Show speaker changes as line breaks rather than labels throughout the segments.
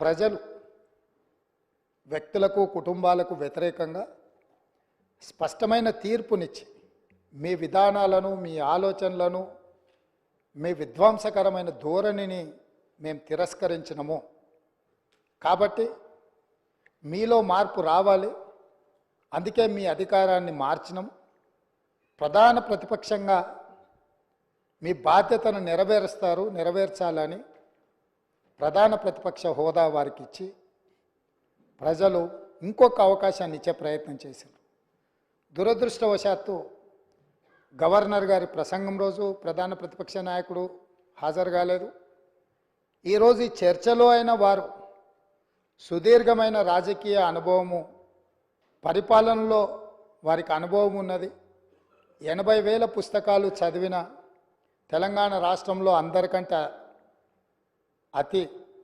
ప్రజలు వ్యక్తులకు కుటుంబాలకు వ్యతిరేకంగా స్పష్టమైన తీర్పునిచ్చి మీ విధానాలను మీ ఆలోచనలను మీ విధ్వంసకరమైన ధోరణిని మేము తిరస్కరించినము. కాబట్టి మీలో మార్పు రావాలి. అందుకే మీ అధికారాన్ని మార్చినము. ప్రధాన ప్రతిపక్షంగా మీ బాధ్యతను నెరవేరుస్తారు నెరవేర్చాలని ప్రధాన ప్రతిపక్ష హోదా వారికి ఇచ్చి ప్రజలు ఇంకొక అవకాశాన్ని ఇచ్చే ప్రయత్నం చేశారు. దురదృష్టవశాత్తు గవర్నర్ గారి ప్రసంగం రోజు ప్రధాన ప్రతిపక్ష నాయకుడు హాజరు కాలేదు. ఈరోజు ఈ చర్చలో అయిన వారు సుదీర్ఘమైన రాజకీయ అనుభవము పరిపాలనలో వారికి అనుభవం ఉన్నది. ఎనభై వేల పుస్తకాలు చదివిన తెలంగాణ రాష్ట్రంలో అందరికంటే అతి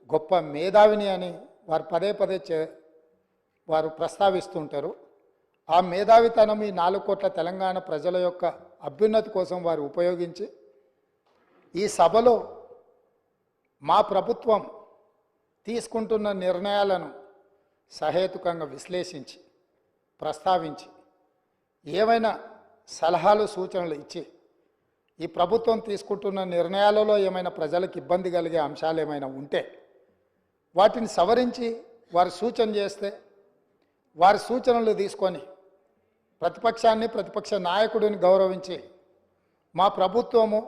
గొప్ప మేధావిని అని వారు పదే పదే చే వారు ప్రస్తావిస్తుంటారు. ఆ మేధావితనం ఈ నాలుగు కోట్ల తెలంగాణ ప్రజల యొక్క అభ్యున్నతి కోసం వారు ఉపయోగించి ఈ సభలో మా ప్రభుత్వం తీసుకుంటున్న నిర్ణయాలను సహేతుకంగా విశ్లేషించి ప్రస్తావించి ఏమైనా సలహాలు సూచనలు ఇచ్చి ఈ ప్రభుత్వం తీసుకుంటున్న నిర్ణయాలలో ఏమైనా ప్రజలకు ఇబ్బంది కలిగే అంశాలు ఏమైనా ఉంటే వాటిని సవరించి వారు సూచన చేస్తే వారి సూచనలు తీసుకొని ప్రతిపక్షాన్ని ప్రతిపక్ష నాయకుడిని గౌరవించి మా ప్రభుత్వము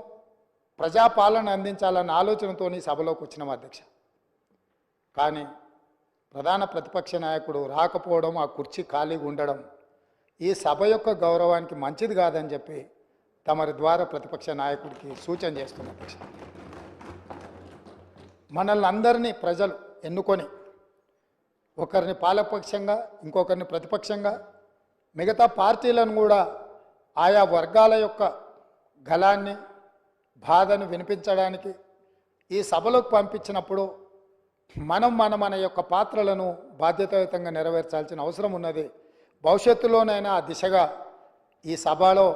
ప్రజాపాలన అందించాలన్న ఆలోచనతోని సభలోకి వచ్చినాం అధ్యక్ష. కానీ ప్రధాన ప్రతిపక్ష నాయకుడు రాకపోవడం ఆ కుర్చీ ఖాళీగా ఉండడం ఈ సభ యొక్క గౌరవానికి మంచిది కాదని చెప్పి తమరి ద్వారా ప్రతిపక్ష నాయకుడికి సూచన చేస్తున్న అధ్యక్ష మనల్ని అందరినీ ప్రజలు ఎన్నుకొని ఒకరిని పాలపక్షంగా ఇంకొకరిని ప్రతిపక్షంగా మిగతా పార్టీలను కూడా ఆయా వర్గాల యొక్క గలాన్ని బాధను వినిపించడానికి ఈ సభలోకి పంపించినప్పుడు మనం మన మన యొక్క పాత్రలను బాధ్యతాయుతంగా నెరవేర్చాల్సిన అవసరం ఉన్నది. భవిష్యత్తులోనైనా ఆ దిశగా ఈ సభలో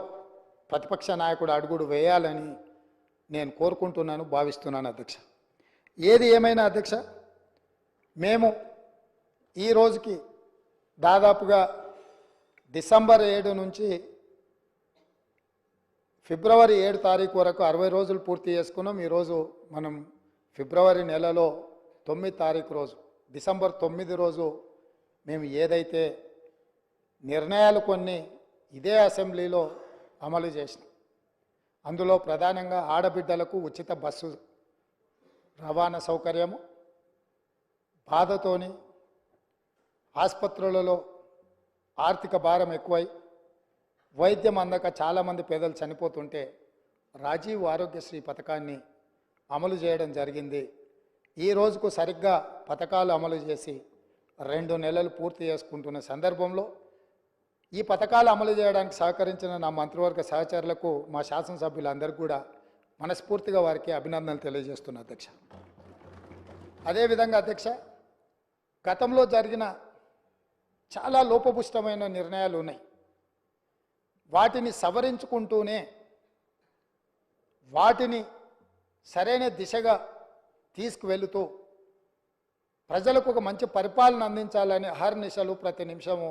ప్రతిపక్ష నాయకుడు అడుగుడు వేయాలని నేను కోరుకుంటున్నాను భావిస్తున్నాను అధ్యక్ష. ఏది ఏమైనా అధ్యక్ష మేము ఈ రోజుకి దాదాపుగా డిసెంబర్ ఏడు నుంచి ఫిబ్రవరి ఏడు తారీఖు వరకు అరవై రోజులు పూర్తి చేసుకున్నాం. ఈరోజు మనం ఫిబ్రవరి నెలలో తొమ్మిది తారీఖు రోజు డిసెంబర్ తొమ్మిది రోజు మేము ఏదైతే నిర్ణయాలు కొన్ని ఇదే అసెంబ్లీలో అమలు చేసినాం. అందులో ప్రధానంగా ఆడబిడ్డలకు ఉచిత బస్సు రవాణా సౌకర్యము బాధతోని ఆసుపత్రులలో ఆర్థిక భారం ఎక్కువై వైద్యం అందక చాలామంది పేదలు చనిపోతుంటే రాజీవ్ ఆరోగ్యశ్రీ పథకాన్ని అమలు చేయడం జరిగింది. ఈ రోజుకు సరిగ్గా పథకాలు అమలు చేసి రెండు నెలలు పూర్తి చేసుకుంటున్న సందర్భంలో ఈ పథకాలు అమలు చేయడానికి సహకరించిన నా మంత్రివర్గ సహచరులకు మా శాసనసభ్యులందరికీ కూడా మనస్ఫూర్తిగా వారికి అభినందనలు తెలియజేస్తున్నా అధ్యక్ష. అదేవిధంగా అధ్యక్ష గతంలో జరిగిన చాలా లోపపుష్టమైన నిర్ణయాలు ఉన్నాయి. వాటిని సవరించుకుంటూనే వాటిని సరైన దిశగా తీసుకువెళుతూ ప్రజలకు ఒక మంచి పరిపాలన అందించాలని అహర్నిశలు ప్రతి నిమిషము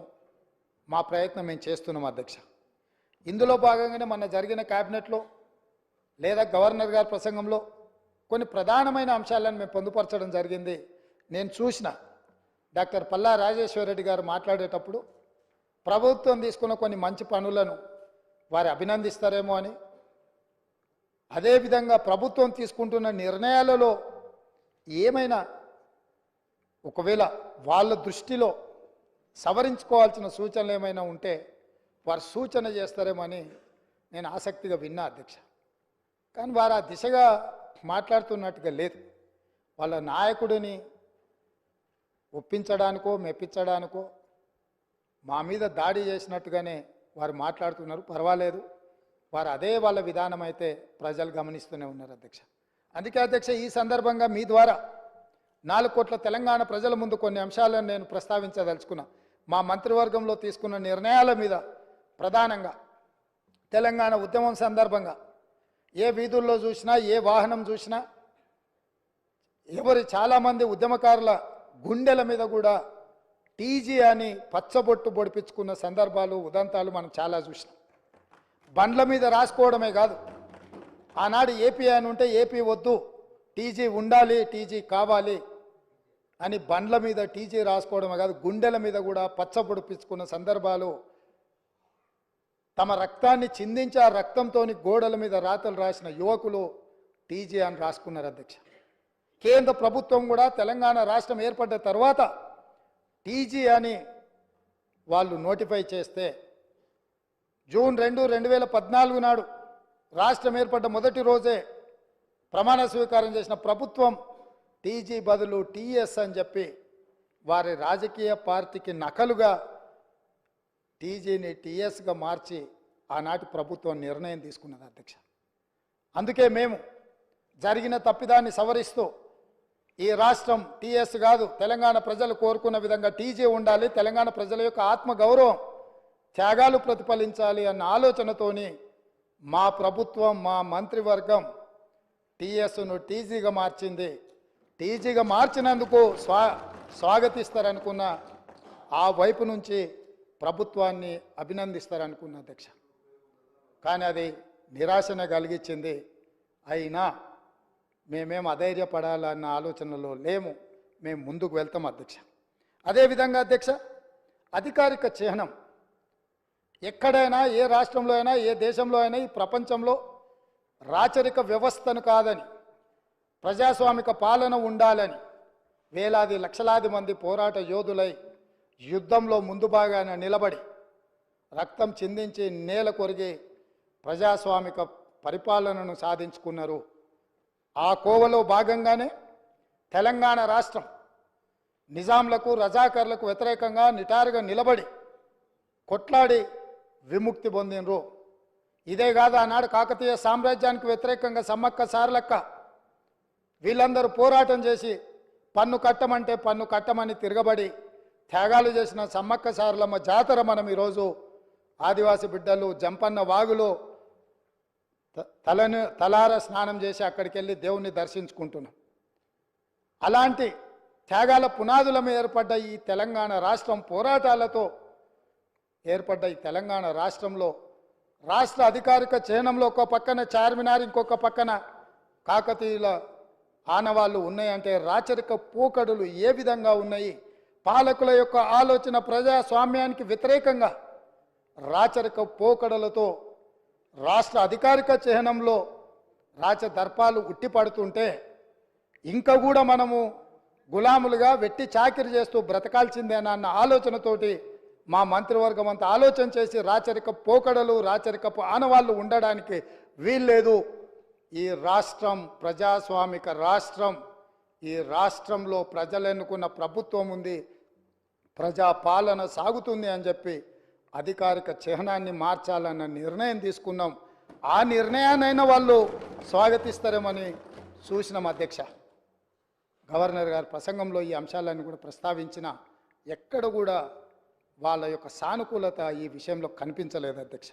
మా ప్రయత్నం మేము చేస్తున్నాం అధ్యక్ష. ఇందులో భాగంగానే మొన్న జరిగిన క్యాబినెట్లో లేదా గవర్నర్ గారి ప్రసంగంలో కొన్ని ప్రధానమైన అంశాలను మేము పొందుపరచడం జరిగింది. నేను చూసిన డాక్టర్ పల్లా రాజేశ్వరరెడ్డి గారు మాట్లాడేటప్పుడు ప్రభుత్వం తీసుకున్న కొన్ని మంచి పనులను వారు అభినందిస్తారేమో అని అదేవిధంగా ప్రభుత్వం తీసుకుంటున్న నిర్ణయాలలో ఏమైనా ఒకవేళ వాళ్ళ దృష్టిలో సవరించుకోవాల్సిన సూచనలు ఏమైనా ఉంటే వారు సూచన చేస్తారేమో అని నేను ఆసక్తిగా విన్నా అధ్యక్ష. కానీ వారు ఆ దిశగా మాట్లాడుతున్నట్టుగా లేదు. వాళ్ళ నాయకుడిని ఒప్పించడానికో మెప్పించడానికో మా మీద దాడి చేసినట్టుగానే వారు మాట్లాడుతున్నారు. పర్వాలేదు. వారు అదే వాళ్ళ విధానం అయితే ప్రజలు గమనిస్తూనే ఉన్నారు అధ్యక్ష. అందుకే అధ్యక్ష ఈ సందర్భంగా మీ ద్వారా నాలుగు కోట్ల తెలంగాణ ప్రజల ముందు కొన్ని అంశాలను నేను ప్రస్తావించదలుచుకున్నా. మా మంత్రివర్గంలో తీసుకున్న నిర్ణయాల మీద ప్రధానంగా తెలంగాణ ఉద్యమం సందర్భంగా ఏ వీధుల్లో చూసినా ఏ వాహనం చూసినా ఎవరి చాలామంది ఉద్యమకారుల గుండెల మీద కూడా టీజీ అని పచ్చబొట్టు పొడిపించుకున్న సందర్భాలు ఉదంతాలు మనం చాలా చూసినాం. బండ్ల మీద రాసుకోవడమే కాదు ఆనాడు ఏపీ అని ఉంటే ఏపీ వద్దు టీజీ ఉండాలి టీజీ కావాలి అని బండ్ల మీద టీజీ రాసుకోవడమే కాదు గుండెల మీద కూడా పచ్చ పొడిపించుకున్న సందర్భాలు. తమ రక్తాన్ని చిందించి ఆ రక్తంతో గోడల మీద రాతలు రాసిన యువకులు టీజీ అని రాసుకున్నారు అధ్యక్ష. కేంద్ర ప్రభుత్వం కూడా తెలంగాణ రాష్ట్రం ఏర్పడ్డ తర్వాత టీజీ అని వాళ్ళు నోటిఫై చేస్తే జూన్ రెండు రెండు వేల పద్నాలుగు నాడు రాష్ట్రం ఏర్పడ్డ మొదటి రోజే ప్రమాణ స్వీకారం చేసిన ప్రభుత్వం టీజీ బదులు టీఎస్ అని చెప్పి వారి రాజకీయ పార్టీకి నకలుగా టీజీని టీఎస్గా మార్చి ఆనాటి ప్రభుత్వం నిర్ణయం తీసుకున్నది అధ్యక్ష. అందుకే మేము జరిగిన తప్పిదాన్ని సవరిస్తూ ఈ రాష్ట్రం టీఎస్ కాదు తెలంగాణ ప్రజలు కోరుకున్న విధంగా టీజీ ఉండాలి తెలంగాణ ప్రజల యొక్క ఆత్మగౌరవం త్యాగాలు ప్రతిఫలించాలి అన్న ఆలోచనతోని మా ప్రభుత్వం మా మంత్రివర్గం టీఎస్ను టీజీగా మార్చింది. టీజీగా మార్చినందుకు స్వా స్వాగతిస్తారనుకున్న ఆ వైపు నుంచి ప్రభుత్వాన్ని అభినందిస్తారనుకున్న అధ్యక్ష. కానీ అది నిరాశనే కలిగించింది. అయినా మేమేం అధైర్యపడాలన్న ఆలోచనలో లేము. మేము ముందుకు వెళ్తాం అధ్యక్ష. అదేవిధంగా అధ్యక్ష అధికారిక చిహ్నం. ఎక్కడైనా ఏ రాష్ట్రంలో అయినా ఏ దేశంలో అయినా ఈ ప్రపంచంలో రాచరిక వ్యవస్థను కాదని ప్రజాస్వామిక పాలన ఉండాలని వేలాది లక్షలాది మంది పోరాట యోధులై యుద్ధంలో ముందు భాగాన నిలబడి రక్తం చిందించి నేల కొరిగి ప్రజాస్వామిక పరిపాలనను సాధించుకున్నారు. ఆ కోవలో భాగంగానే తెలంగాణ రాష్ట్రం నిజాంలకు రజాకర్లకు వ్యతిరేకంగా నిటారుగా నిలబడి కొట్లాడి విముక్తి పొందినరు ఇదే కాదు ఆనాడు కాకతీయ సామ్రాజ్యానికి వ్యతిరేకంగా సమ్మక్క సారలక్క వీళ్ళందరూ పోరాటం చేసి పన్ను కట్టమంటే పన్ను కట్టమని తిరగబడి త్యాగాలు చేసిన సమ్మక్క సారలమ్మ జాతర మనం ఈరోజు ఆదివాసి బిడ్డలు జంపన్న వాగులో త- తలను తలార స్నానం చేసి అక్కడికి వెళ్ళి దేవుణ్ణి దర్శించుకుంటున్నాం. అలాంటి త్యాగాల పునాదుల మీద ఏర్పడ్డ ఈ తెలంగాణ రాష్ట్రం పోరాటాలతో ఏర్పడ్డ ఈ తెలంగాణ రాష్ట్రంలో రాష్ట్ర అధికారిక చిహ్నంలో ఒక పక్కన చార్మినార్ ఇంకొక పక్కన కాకతీయుల ఆనవాళ్ళు ఉన్నాయంటే రాచరిక పోకడులు ఏ విధంగా ఉన్నాయి? పాలకుల యొక్క ఆలోచన ప్రజాస్వామ్యానికి వ్యతిరేకంగా రాచరిక పోకడలతో రాష్ట్ర అధికారిక చిహ్నంలో రాచదర్పాలు ఉట్టిపడుతుంటే ఇంకా కూడా మనము గులాములుగా వెట్టి చాకిరి చేస్తూ బ్రతకాల్సిందేనా అన్న ఆలోచనతోటి మా మంత్రివర్గం అంతా ఆలోచన చేసి రాచరిక పోకడలు రాచరికపు ఆనవాళ్ళు ఉండడానికి వీల్లేదు. ఈ రాష్ట్రం ప్రజాస్వామిక రాష్ట్రం. ఈ రాష్ట్రంలో ప్రజలు ఎన్నుకున్న ప్రభుత్వం ఉంది. ప్రజా పాలన సాగుతుంది అని చెప్పి అధికారిక చిహ్నాన్ని మార్చాలన్న నిర్ణయం తీసుకున్నాం. ఆ నిర్ణయాన్నైనా వాళ్ళు స్వాగతిస్తారేమని చూసినాం అధ్యక్ష. గవర్నర్ గారి ప్రసంగంలో ఈ అంశాలన్నీ కూడా ప్రస్తావించిన ఎక్కడ కూడా వాళ్ళ యొక్క సానుకూలత ఈ విషయంలో కనిపించలేదు అధ్యక్ష.